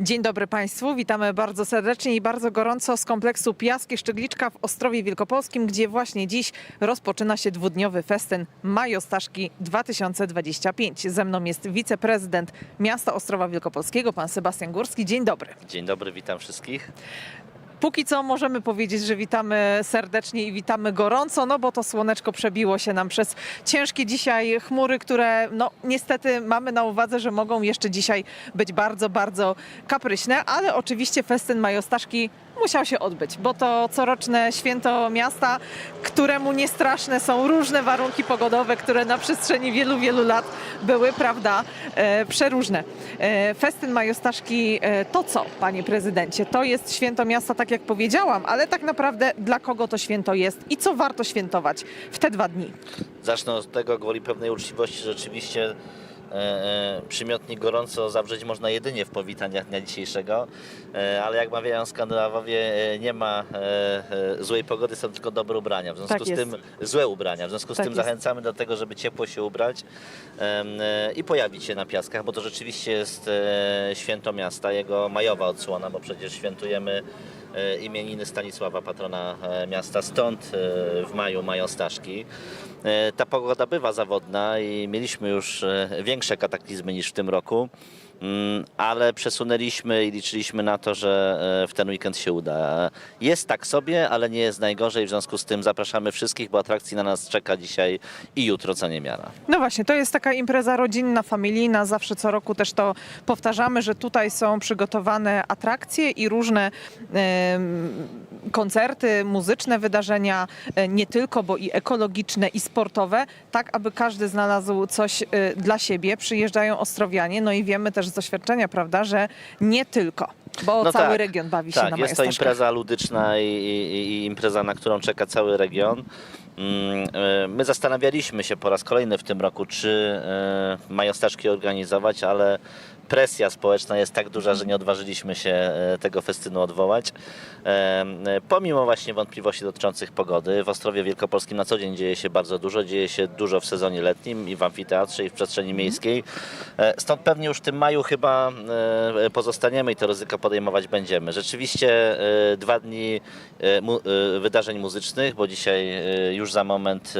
Dzień dobry Państwu, witamy bardzo serdecznie i bardzo gorąco z kompleksu Pijaski Szczegliczka w Ostrowie Wielkopolskim, gdzie właśnie dziś rozpoczyna się dwudniowy festyn Majostaszki 2025. Ze mną jest wiceprezydent miasta Ostrowa Wielkopolskiego, pan Sebastian Górski. Dzień dobry. Dzień dobry, witam wszystkich. Póki co możemy powiedzieć, że witamy serdecznie i witamy gorąco, no bo to słoneczko przebiło się nam przez ciężkie dzisiaj chmury, które no niestety mamy na uwadze, że mogą jeszcze dzisiaj być bardzo, bardzo kapryśne, ale oczywiście festyn Majostaszki musiał się odbyć, bo to coroczne święto miasta, któremu niestraszne są różne warunki pogodowe, które na przestrzeni wielu, wielu lat były, prawda, e, przeróżne. E, festyn Majostaszki e, to co, panie prezydencie? To jest święto miasta, tak jak powiedziałam, ale tak naprawdę dla kogo to święto jest i co warto świętować w te dwa dni? Zacznę od tego gwoli pewnej uczciwości. Rzeczywiście przymiotnik gorąco zawrzeć można jedynie w powitaniach dnia dzisiejszego, e, ale jak mawiają Skandynawowie, e, nie ma e, e, złej pogody, są tylko dobre ubrania. W związku Tak z jest. tym złe ubrania. W związku z Tak tym jest. zachęcamy do tego, żeby ciepło się ubrać e, i pojawić się na piaskach, bo to rzeczywiście jest e, święto miasta, jego majowa odsłona, bo przecież świętujemy e, imieniny Stanisława, patrona e, miasta. Stąd e, w maju mają Staszki. E, Ta pogoda bywa zawodna i mieliśmy już e, większe kataklizmy niż w tym roku, ale przesunęliśmy i liczyliśmy na to, że e, w ten weekend się uda. Jest tak sobie, ale nie jest najgorzej, w związku z tym zapraszamy wszystkich, bo atrakcji na nas czeka dzisiaj i jutro, co niemiara. No właśnie, to jest taka impreza rodzinna, familijna. Zawsze co roku też to powtarzamy, że tutaj są przygotowane atrakcje i różne koncerty, muzyczne wydarzenia, e, nie tylko, bo i ekologiczne, i sportowe, tak aby każdy znalazł coś e, dla siebie. Przyjeżdżają Ostrowianie, no i wiemy też z doświadczenia, prawda, że nie tylko, bo No cały tak, region bawi się Tak, na jest to impreza ludyczna i, i, i impreza, na którą czeka cały region. Mm, e, My zastanawialiśmy się po raz kolejny w tym roku, czy majostaszki organizować, ale presja społeczna jest tak duża, że nie odważyliśmy się e, tego festynu odwołać. E, Pomimo właśnie wątpliwości dotyczących pogody, w Ostrowie Wielkopolskim na co dzień dzieje się bardzo dużo. Dzieje się dużo w sezonie letnim i w amfiteatrze i w przestrzeni miejskiej. E, Stąd pewnie już w tym maju chyba pozostaniemy i to ryzyko podejmować będziemy. Rzeczywiście dwa dni mu, wydarzeń muzycznych, bo dzisiaj już za moment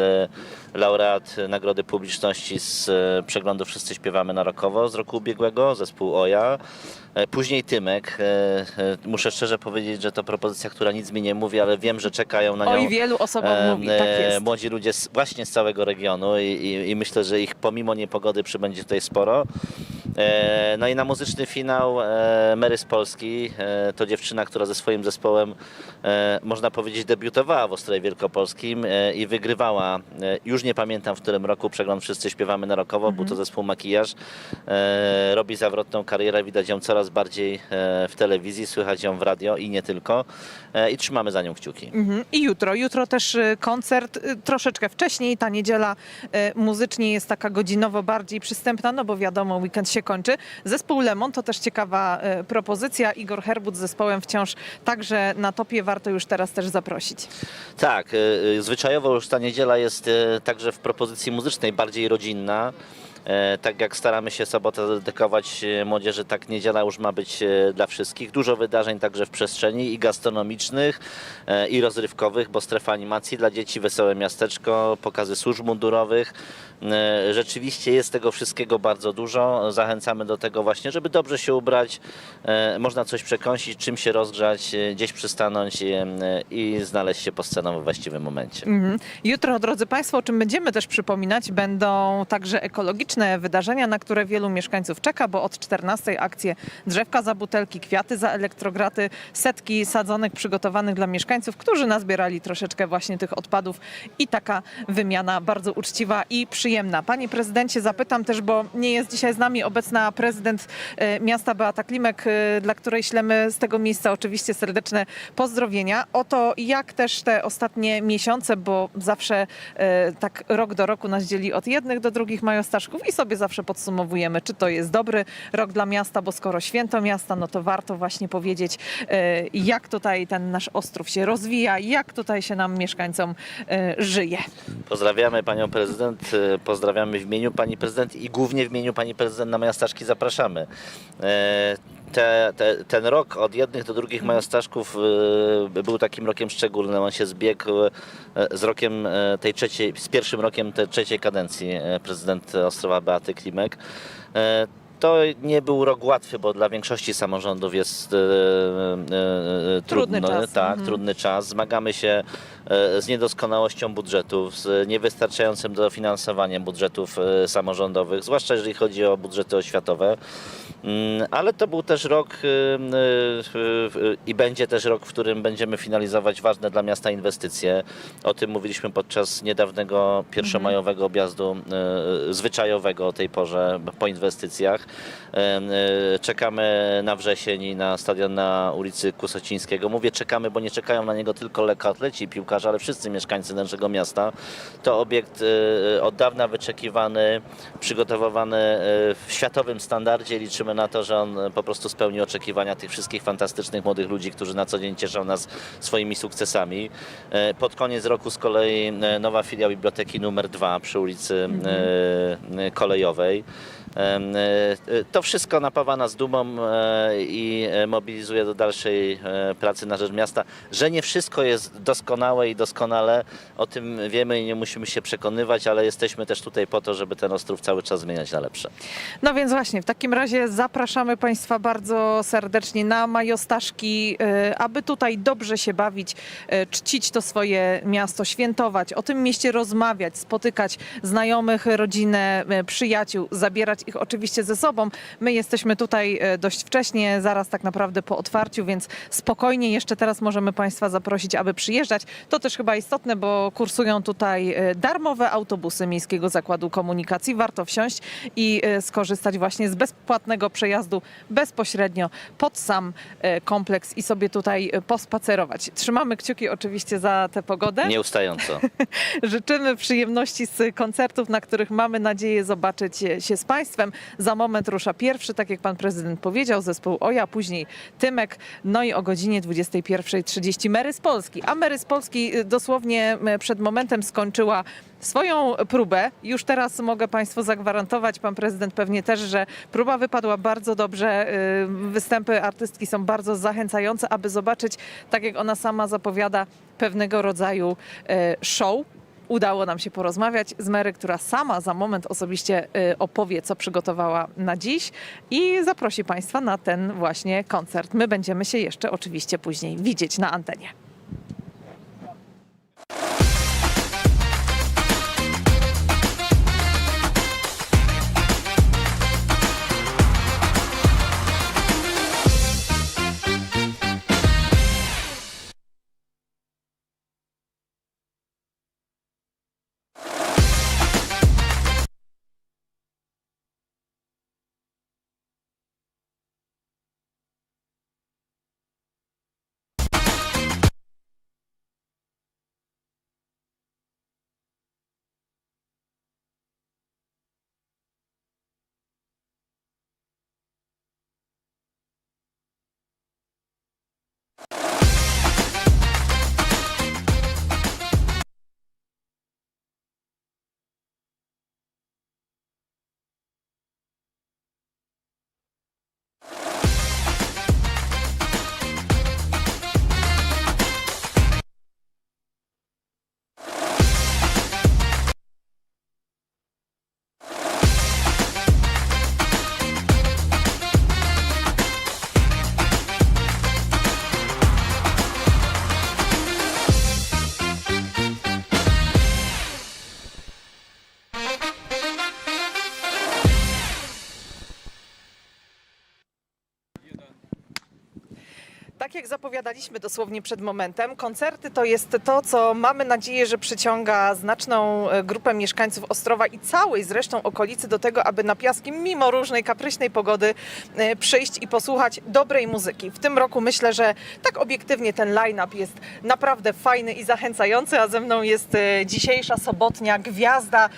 laureat Nagrody Publiczności z e, przeglądu Wszyscy śpiewamy na rokowo z roku ubiegłego, zespół Oja. E, Później Tymek. E, Muszę szczerze powiedzieć, że to propozycja, która nic mi nie mówi, ale wiem, że czekają na nią Oj, wielu osobom e, mówi, tak jest. Młodzi ludzie z, właśnie z całego regionu i, i, i myślę, że ich pomimo niepogody przybędzie tutaj sporo. E, No i na muzyczny finał e, Mary z Polski, e, to dziewczyna, która ze swoim zespołem można powiedzieć debiutowała w Ostrowie Wielkopolskim i wygrywała, już nie pamiętam w którym roku, przegląd Wszyscy śpiewamy na rokowo, był to zespół Makijaż. Robi zawrotną karierę, widać ją coraz bardziej w telewizji, słychać ją w radio i nie tylko. I trzymamy za nią kciuki. Mhm. I jutro. Jutro też koncert troszeczkę wcześniej. Ta niedziela muzycznie jest taka godzinowo bardziej przystępna, no bo wiadomo, weekend się kończy. Zespół Lemon to też ciekawa y, propozycja. Igor Herbut z zespołem wciąż także na topie warto już teraz też zaprosić. Tak, y, y, zwyczajowo już ta niedziela jest także w propozycji muzycznej bardziej rodzinna. E, Tak jak staramy się sobotę dedykować e, młodzieży, tak niedziela już ma być e, dla wszystkich. Dużo wydarzeń także w przestrzeni i gastronomicznych, i rozrywkowych, bo strefa animacji dla dzieci, wesołe miasteczko, pokazy służb mundurowych. Rzeczywiście jest tego wszystkiego bardzo dużo. Zachęcamy do tego właśnie, żeby dobrze się ubrać, można coś przekąsić, czym się rozgrzać, gdzieś przystanąć i znaleźć się po sceną w właściwym momencie. Mhm. Jutro, drodzy Państwo, o czym będziemy też przypominać, będą także ekologiczne wydarzenia, na które wielu mieszkańców czeka, bo od 14 akcje drzewka za butelki, kwiaty za elektrograty, setki sadzonek przygotowanych dla mieszkańców, którzy nazbierali troszeczkę właśnie tych odpadów i taka wymiana bardzo uczciwa i przyjemna. Panie prezydencie, zapytam też, bo nie jest dzisiaj z nami obecna prezydent e, miasta Beata Klimek, e, dla której ślemy z tego miejsca oczywiście serdeczne pozdrowienia. O to, jak też te ostatnie miesiące, bo zawsze e, tak rok do roku nas dzieli od jednych do drugich majostaszków i sobie zawsze podsumowujemy, czy to jest dobry rok dla miasta, bo skoro święto miasta, no to warto właśnie powiedzieć, e, jak tutaj ten nasz Ostrów się rozwija, jak tutaj się nam mieszkańcom e, żyje. Pozdrawiamy panią prezydent, e, pozdrawiamy w imieniu pani prezydent i głównie w imieniu pani prezydent na Majastaszki zapraszamy. E, te, te, ten rok od jednych do drugich majostaszków y, był takim rokiem szczególnym. On się zbiegł y, z rokiem y, tej trzeciej, z pierwszym rokiem tej trzeciej kadencji prezydent Ostrowa Beaty Klimek. To nie był rok łatwy, bo dla większości samorządów jest y, Trudny trudno, czas. tak, Mhm. trudny czas. Zmagamy się e, z niedoskonałością budżetów, z niewystarczającym dofinansowaniem budżetów e, samorządowych, zwłaszcza jeżeli chodzi o budżety oświatowe. Mm, Ale to był też rok y, i będzie też rok, w którym będziemy finalizować ważne dla miasta inwestycje. O tym mówiliśmy podczas niedawnego pierwszomajowego objazdu y, zwyczajowego o tej porze po inwestycjach. Czekamy na wrzesień i na stadion na ulicy Kusocińskiego. Mówię czekamy, bo nie czekają na niego tylko lekkoatleci i piłkarze, ale wszyscy mieszkańcy naszego miasta. To obiekt y, od dawna wyczekiwany, przygotowywany y, w światowym standardzie. Liczymy na to, że on po prostu spełni oczekiwania tych wszystkich fantastycznych młodych ludzi, którzy na co dzień cieszą nas swoimi sukcesami. Y, Pod koniec roku z kolei y, nowa filia biblioteki numer 2 przy ulicy y, y, Kolejowej. E, e, To wszystko napawa nas dumą e, i mobilizuje do dalszej pracy na rzecz miasta. Że nie wszystko jest doskonałe i doskonale, o tym wiemy i nie musimy się przekonywać, ale jesteśmy też tutaj po to, żeby ten Ostrów cały czas zmieniać na lepsze. No więc właśnie, w takim razie zapraszamy Państwa bardzo serdecznie na Majostaszki, aby tutaj dobrze się bawić, czcić to swoje miasto, świętować, o tym mieście rozmawiać, spotykać znajomych, rodzinę, przyjaciół, zabierać ich oczywiście ze sobą. My jesteśmy tutaj y, dość wcześnie, zaraz tak naprawdę po otwarciu, więc spokojnie jeszcze teraz możemy Państwa zaprosić, aby przyjeżdżać. To też chyba istotne, bo kursują tutaj y, darmowe autobusy Miejskiego Zakładu Komunikacji. Warto wsiąść i y, skorzystać właśnie z bezpłatnego przejazdu bezpośrednio pod sam kompleks i sobie tutaj pospacerować. Trzymamy kciuki oczywiście za tę pogodę. Nieustająco. Życzymy przyjemności z koncertów, na których mamy nadzieję zobaczyć się z Państwem. Za moment rusza pierwszy, tak jak Pan Prezydent powiedział, zespół Oja, później Tymek, no i o godzinie 21.30 Mary z Polski. A Mary z Polski y, dosłownie y, przed momentem skończyła swoją próbę. Już teraz mogę Państwu zagwarantować, Pan Prezydent pewnie też, że próba wypadła bardzo dobrze. y, Występy artystki są bardzo zachęcające, aby zobaczyć, tak jak ona sama zapowiada, pewnego rodzaju show. Udało nam się porozmawiać z Mary, która sama za moment osobiście y, opowie, co przygotowała na dziś i zaprosi Państwa na ten właśnie koncert. My będziemy się jeszcze oczywiście później widzieć na antenie. Tak jak zapowiadaliśmy dosłownie przed momentem, koncerty to jest to, co mamy nadzieję, że przyciąga znaczną e, grupę mieszkańców Ostrowa i całej zresztą okolicy do tego, aby na piaski, mimo różnej kapryśnej pogody, e, przyjść i posłuchać dobrej muzyki. W tym roku myślę, że tak obiektywnie ten line-up jest naprawdę fajny i zachęcający, a ze mną jest e, dzisiejsza sobotnia gwiazda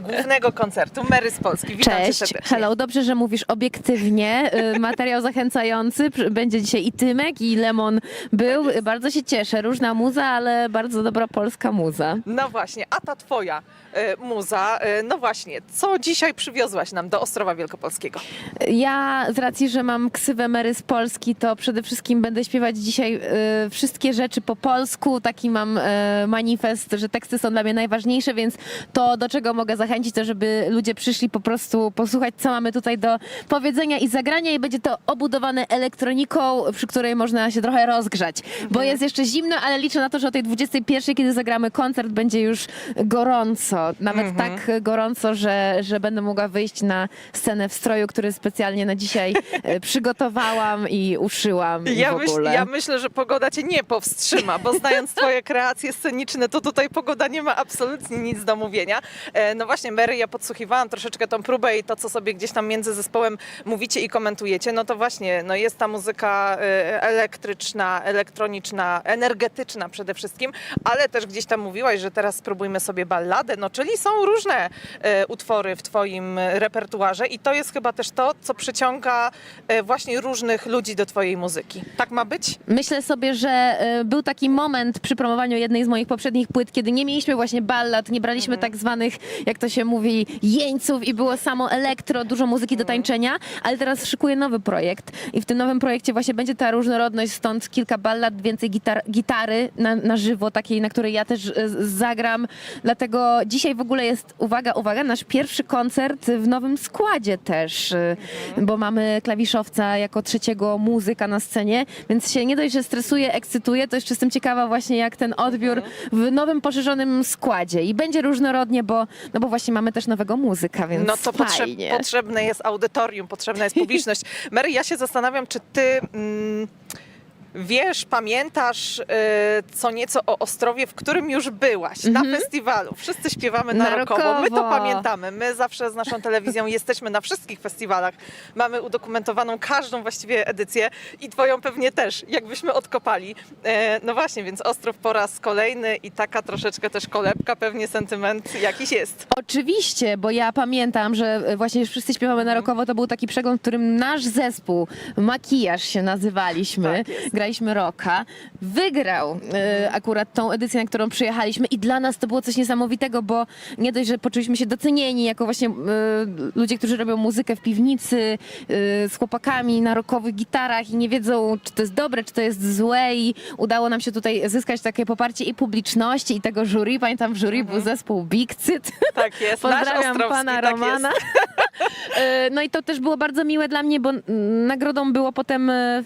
głównego koncertu, Mary z Polski. Witam cię Cześć, serdecznie. hello, dobrze, że mówisz obiektywnie. Materiał zachęcający. Będzie dzisiaj i Tymek, i Filemon był. Bardzo się cieszę. Różna muza, ale bardzo dobra polska muza. No właśnie, a ta twoja e, muza, e, no właśnie, co dzisiaj przywiozłaś nam do Ostrowa Wielkopolskiego? Ja z racji, że mam ksywę Mary z Polski, to przede wszystkim będę śpiewać dzisiaj e, wszystkie rzeczy po polsku. Taki mam e, manifest, że teksty są dla mnie najważniejsze, więc to, do czego mogę zachęcić, to żeby ludzie przyszli po prostu posłuchać, co mamy tutaj do powiedzenia i zagrania i będzie to obudowane elektroniką, przy której można się trochę rozgrzać, bo jest jeszcze zimno, ale liczę na to, że o tej 21, kiedy zagramy koncert, będzie już gorąco. Nawet tak gorąco, że, że będę mogła wyjść na scenę w stroju, który specjalnie na dzisiaj e, przygotowałam i uszyłam i Ja, w myśl, ogóle. ja myślę, że pogoda cię nie powstrzyma, bo znając twoje kreacje sceniczne, to tutaj pogoda nie ma absolutnie nic do mówienia. E, No właśnie, Mary, ja podsłuchiwałam troszeczkę tą próbę i to, co sobie gdzieś tam między zespołem mówicie i komentujecie, no to właśnie, no jest ta muzyka e, elektryczna, elektroniczna, energetyczna przede wszystkim, ale też gdzieś tam mówiłaś, że teraz spróbujmy sobie balladę, no czyli są różne e, utwory w twoim repertuarze i to jest chyba też to, co przyciąga e, właśnie różnych ludzi do twojej muzyki. Tak ma być? Myślę sobie, że e, był taki moment przy promowaniu jednej z moich poprzednich płyt, kiedy nie mieliśmy właśnie ballad, nie braliśmy Mhm. tak zwanych, jak to się mówi, jeńców i było samo elektro, dużo muzyki do Mhm. tańczenia, ale teraz szykuję nowy projekt i w tym nowym projekcie właśnie będzie ta różnorodność, stąd kilka ballad, więcej gitar, gitary na, na żywo, takiej, na której ja też e, zagram. Dlatego dzisiaj w ogóle jest, uwaga, uwaga, nasz pierwszy koncert w nowym składzie też, e, bo mamy klawiszowca jako trzeciego muzyka na scenie, więc się nie dość, że stresuję, ekscytuję, to jeszcze jestem ciekawa właśnie jak ten odbiór w nowym, poszerzonym składzie i będzie różnorodnie, bo, no bo właśnie mamy też nowego muzyka, więc No to potrzeb, fajnie. potrzebne jest audytorium, potrzebna jest publiczność. Mary, ja się zastanawiam, czy ty mm, wiesz, pamiętasz y, co nieco o Ostrowie, w którym już byłaś, na festiwalu. Wszyscy śpiewamy na, Na rokowo. My to rokowo. pamiętamy. My zawsze z naszą telewizją jesteśmy na wszystkich festiwalach. Mamy udokumentowaną każdą właściwie edycję i twoją pewnie też, jakbyśmy odkopali. E, no właśnie, więc Ostrów po raz kolejny i taka troszeczkę też kolebka, pewnie sentyment jakiś jest. Oczywiście, bo ja pamiętam, że właśnie wszyscy śpiewamy Mhm. na rokowo, to był taki przegląd, w którym nasz zespół, Makijaż się nazywaliśmy, Tak jest. Graliśmy rocka, wygrał e, akurat tą edycję, na którą przyjechaliśmy i dla nas to było coś niesamowitego, bo nie dość, że poczuliśmy się docenieni jako właśnie e, ludzie, którzy robią muzykę w piwnicy e, z chłopakami na rockowych gitarach i nie wiedzą, czy to jest dobre, czy to jest złe i udało nam się tutaj zyskać takie poparcie i publiczności i tego jury. Pamiętam w jury był zespół Big Cyt. Tak jest. Nasz Pozdrawiam Ostrowski, pana tak Romana. Jest. E, No i to też było bardzo miłe dla mnie, bo mm, nagrodą było potem, e,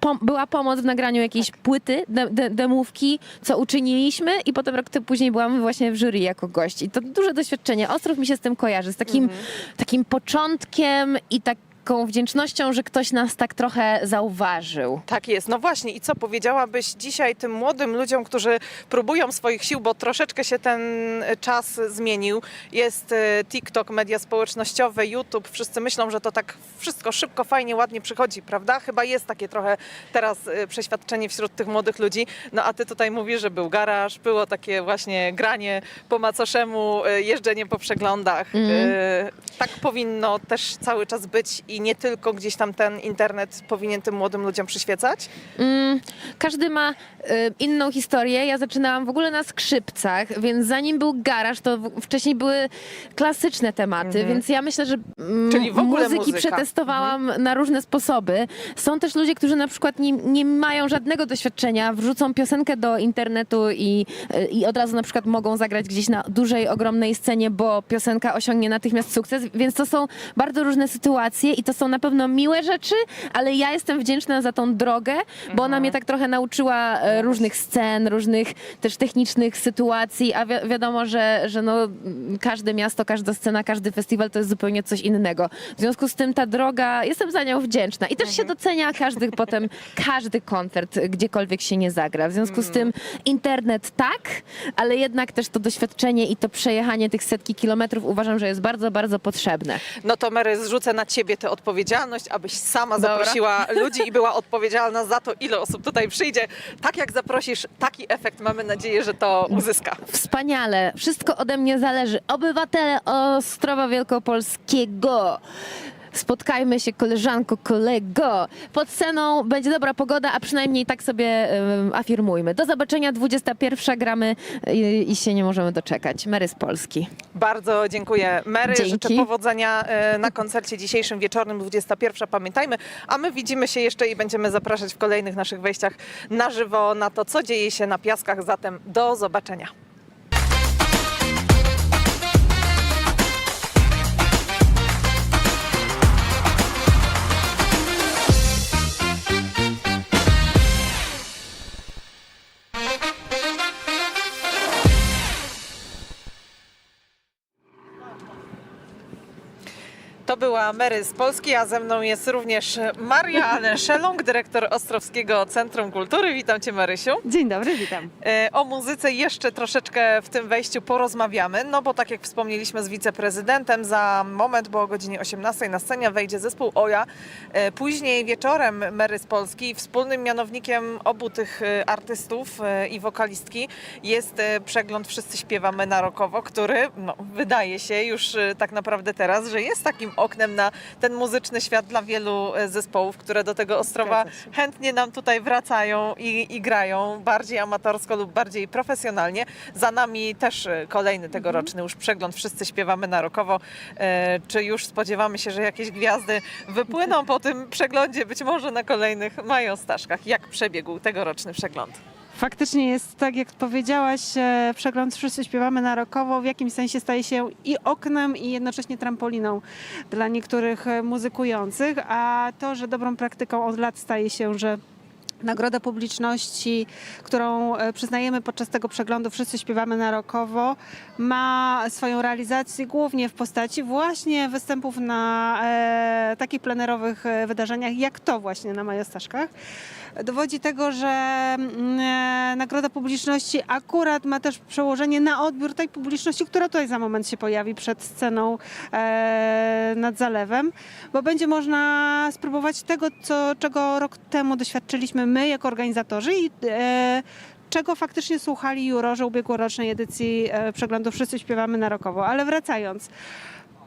pom- była pomoc w nagraniu jakiejś płyty, de, de, demówki, co uczyniliśmy i potem rok później byłam właśnie w jury jako gość. I to duże doświadczenie. Ostrów mi się z tym kojarzy, z takim, takim początkiem i taką wdzięcznością, że ktoś nas tak trochę zauważył. Tak jest. No właśnie. I co powiedziałabyś dzisiaj tym młodym ludziom, którzy próbują swoich sił, bo troszeczkę się ten czas zmienił. Jest e, TikTok, media społecznościowe, YouTube. Wszyscy myślą, że to tak wszystko szybko, fajnie, ładnie przychodzi, prawda? Chyba jest takie trochę teraz e, przeświadczenie wśród tych młodych ludzi. No a ty tutaj mówisz, że był garaż, było takie właśnie granie po macoszemu, e, jeżdżenie po przeglądach. E, Tak powinno też cały czas być i nie tylko gdzieś tam ten internet powinien tym młodym ludziom przyświecać. Mm, każdy ma y, inną historię. Ja zaczynałam w ogóle na skrzypcach, więc zanim był garaż, to w, wcześniej były klasyczne tematy, więc ja myślę, że mm. Czyli w ogóle muzyki muzyka. Przetestowałam na różne sposoby. Są też ludzie, którzy na przykład nie, nie mają żadnego doświadczenia, wrzucą piosenkę do internetu i, y, i od razu na przykład mogą zagrać gdzieś na dużej, ogromnej scenie, bo piosenka osiągnie natychmiast sukces, więc to są bardzo różne sytuacje i to są na pewno miłe rzeczy, ale ja jestem wdzięczna za tą drogę, bo Mhm. ona mnie tak trochę nauczyła e, różnych scen, różnych też technicznych sytuacji, a wi- wiadomo, że, że no, każde miasto, każda scena, każdy festiwal to jest zupełnie coś innego. W związku z tym ta droga, jestem za nią wdzięczna i też Mhm. się docenia każdy potem, każdy koncert, gdziekolwiek się nie zagra. W związku z tym Mhm. internet tak, ale jednak też to doświadczenie i to przejechanie tych setki kilometrów uważam, że jest bardzo, bardzo potrzebne. No to Mary, zrzucę na ciebie tę odpowiedzialność, abyś sama Dobra. zaprosiła ludzi i była odpowiedzialna za to, ile osób tutaj przyjdzie. Tak jak zaprosisz, taki efekt mamy nadzieję, że to uzyska. Wspaniale. Wszystko ode mnie zależy. Obywatele Ostrowa Wielkopolskiego. Spotkajmy się, koleżanko, kolego. Pod sceną będzie dobra pogoda, a przynajmniej tak sobie ym, afirmujmy. Do zobaczenia, 21 gramy i, i się nie możemy doczekać. Mary z Polski. Bardzo dziękuję Mary. Dzięki. Życzę powodzenia e, na koncercie dzisiejszym wieczornym 21. Pamiętajmy, a my widzimy się jeszcze i będziemy zapraszać w kolejnych naszych wejściach na żywo na to, co dzieje się na piaskach. Zatem do zobaczenia. To była Mary z Polski, a ze mną jest również Maria Szelong, dyrektor Ostrowskiego Centrum Kultury. Witam Cię Marysiu. Dzień dobry, witam. E, O muzyce jeszcze troszeczkę w tym wejściu porozmawiamy, no bo tak jak wspomnieliśmy z wiceprezydentem, za moment, bo o godzinie 18 na scenie wejdzie zespół Oja. E, Później wieczorem Mary z Polski, wspólnym mianownikiem obu tych e, artystów i wokalistki jest przegląd Wszyscy śpiewamy na rokowo, który no, wydaje się już tak naprawdę teraz, że jest takim oknem na ten muzyczny świat dla wielu e, zespołów, które do tego Ostrowa chętnie nam tutaj wracają i, i grają bardziej amatorsko lub bardziej profesjonalnie. Za nami też e, kolejny tegoroczny już przegląd. Wszyscy śpiewamy na rokowo. E, Czy już spodziewamy się, że jakieś gwiazdy wypłyną po tym przeglądzie, być może na kolejnych majostaszkach? Jak przebiegł tegoroczny przegląd? Faktycznie jest tak, jak powiedziałaś, e, przegląd Wszyscy śpiewamy na rokowo w jakimś sensie staje się i oknem, i jednocześnie trampoliną dla niektórych e, muzykujących, a to, że dobrą praktyką od lat staje się, że Nagroda publiczności, którą e, przyznajemy podczas tego przeglądu Wszyscy śpiewamy na rokowo, ma swoją realizację głównie w postaci właśnie występów na e, takich plenerowych e, wydarzeniach, jak to właśnie na Majostaszkach. Dowodzi tego, że mm, e, Nagroda Publiczności akurat ma też przełożenie na odbiór tej publiczności, która tutaj za moment się pojawi przed sceną e, nad zalewem, bo będzie można spróbować tego, co, czego rok temu doświadczyliśmy my jako organizatorzy i e, czego faktycznie słuchali jurorzy ubiegłorocznej edycji e, przeglądu Wszyscy śpiewamy na rokowo. Ale wracając,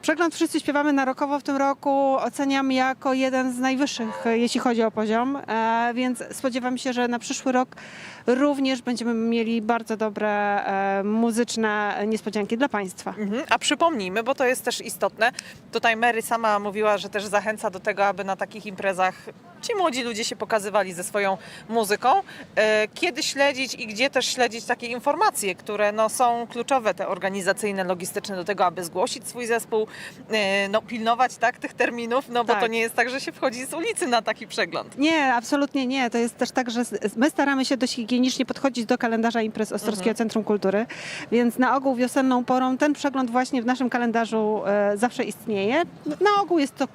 Przegląd Wszyscy śpiewamy na rokowo w tym roku oceniam jako jeden z najwyższych, jeśli chodzi o poziom, e, więc spodziewam się, że na przyszły rok również będziemy mieli bardzo dobre muzyczne niespodzianki dla Państwa. Mhm. A przypomnijmy, bo to jest też istotne. Tutaj Mary sama mówiła, że też zachęca do tego, aby na takich imprezach ci młodzi ludzie się pokazywali ze swoją muzyką. E, Kiedy śledzić i gdzie też śledzić takie informacje, które no, są kluczowe, te organizacyjne, logistyczne do tego, aby zgłosić swój zespół, e, no, pilnować tak, tych terminów, no bo Tak. to nie jest tak, że się wchodzi z ulicy na taki przegląd. Nie, absolutnie nie. To jest też tak, że my staramy się dość higienicznie podchodzić do kalendarza imprez Ostrowskiego Centrum Kultury, więc na ogół wiosenną porą ten przegląd właśnie w naszym kalendarzu e, zawsze istnieje. Na ogół jest to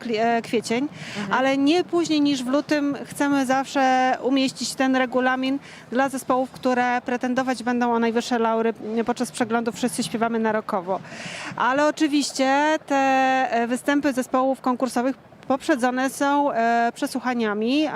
kwiecień, ale nie później niż w lutym chcemy zawsze umieścić ten regulamin dla zespołów, które pretendować będą o najwyższe laury podczas przeglądu Wszyscy śpiewamy na rokowo. Ale oczywiście te e, występy zespołów konkursowych poprzedzone są e, przesłuchaniami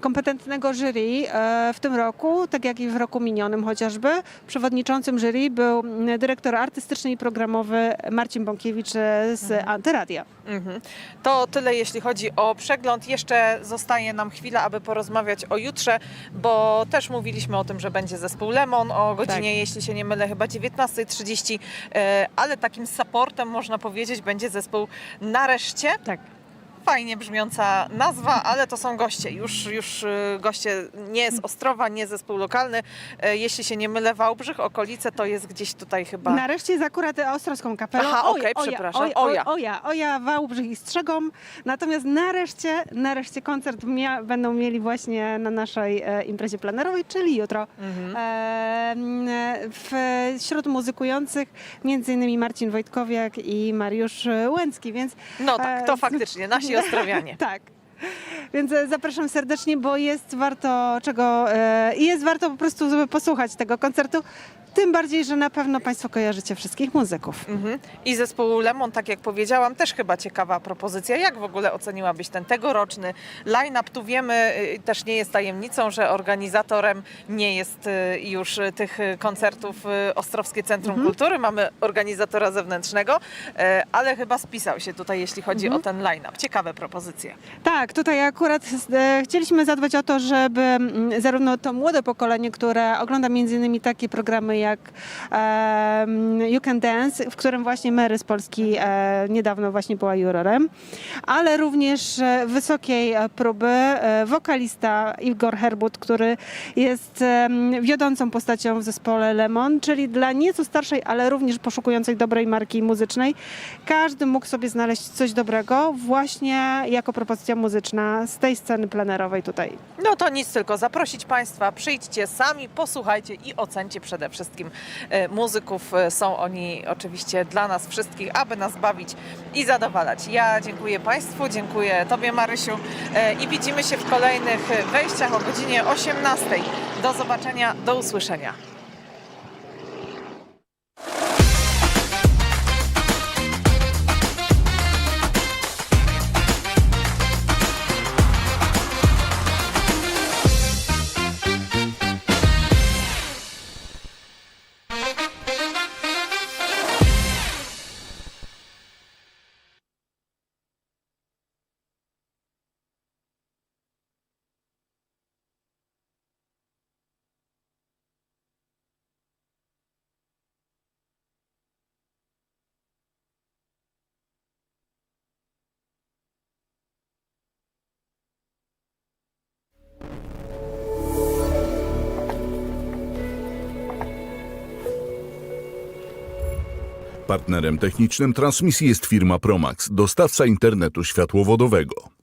kompetentnego jury e, w tym roku, tak jak i w roku minionym chociażby. Przewodniczącym jury był mm, dyrektor artystyczny i programowy Marcin Bąkiewicz e, z Antyradia. Mhm. To tyle, jeśli chodzi o przegląd. Jeszcze zostaje nam chwila, aby porozmawiać o jutrze, bo też mówiliśmy o tym, że będzie zespół Lemon o godzinie, Tak. jeśli się nie mylę, chyba 19.30, e, ale takim supportem można powiedzieć będzie zespół Nareszcie. Tak. Fajnie brzmiąca nazwa, ale to są goście. Już, już y, goście nie z Ostrowa, nie zespół lokalny. E, Jeśli się nie mylę, Wałbrzych, okolice to jest gdzieś tutaj chyba. Nareszcie jest akurat ostrowską kapelą. Aha, okej, Oja, przepraszam. Oja, Oja. Oja, Oja, Wałbrzych i Strzegom. Natomiast nareszcie, nareszcie koncert mia- będą mieli właśnie na naszej e, imprezie plenerowej, czyli jutro. Mhm. E, wśród muzykujących między innymi Marcin Wojtkowiak i Mariusz Łęcki, więc No tak, to e, faktycznie, nasi Ostrowianie. tak. Więc e, zapraszam serdecznie, bo jest warto czego, e, i jest warto po prostu posłuchać tego koncertu. Tym bardziej, że na pewno Państwo kojarzycie wszystkich muzyków. Mhm. I zespół Lemon, tak jak powiedziałam, też chyba ciekawa propozycja. Jak w ogóle oceniłabyś ten tegoroczny line-up? Tu wiemy, y, też nie jest tajemnicą, że organizatorem nie jest y, już tych koncertów y, Ostrowskie Centrum Kultury. Mamy organizatora zewnętrznego, y, ale chyba spisał się tutaj, jeśli chodzi o ten line-up. Ciekawe propozycje. Tak, tutaj akurat e, chcieliśmy zadbać o to, żeby mm, zarówno to młode pokolenie, które ogląda między innymi takie programy jak You Can Dance, w którym właśnie Mary z Polski e, niedawno właśnie była jurorem, ale również e, wysokiej próby wokalista Igor Herbut, który jest wiodącą postacią w zespole Lemon, czyli dla nieco starszej, ale również poszukującej dobrej marki muzycznej. Każdy mógł sobie znaleźć coś dobrego właśnie jako propozycja muzyczna z tej sceny plenerowej tutaj. No to nic, tylko zaprosić Państwa, przyjdźcie sami, posłuchajcie i ocencie przede wszystkim e, muzyków. E, Są oni oczywiście dla nas wszystkich, aby nas bawić i zadowalać. Ja dziękuję Państwu, dziękuję Tobie Marysiu e, i widzimy się w kolejnych wejściach o godzinie 18. Do zobaczenia, do usłyszenia. Partnerem technicznym transmisji jest firma Promax, dostawca internetu światłowodowego.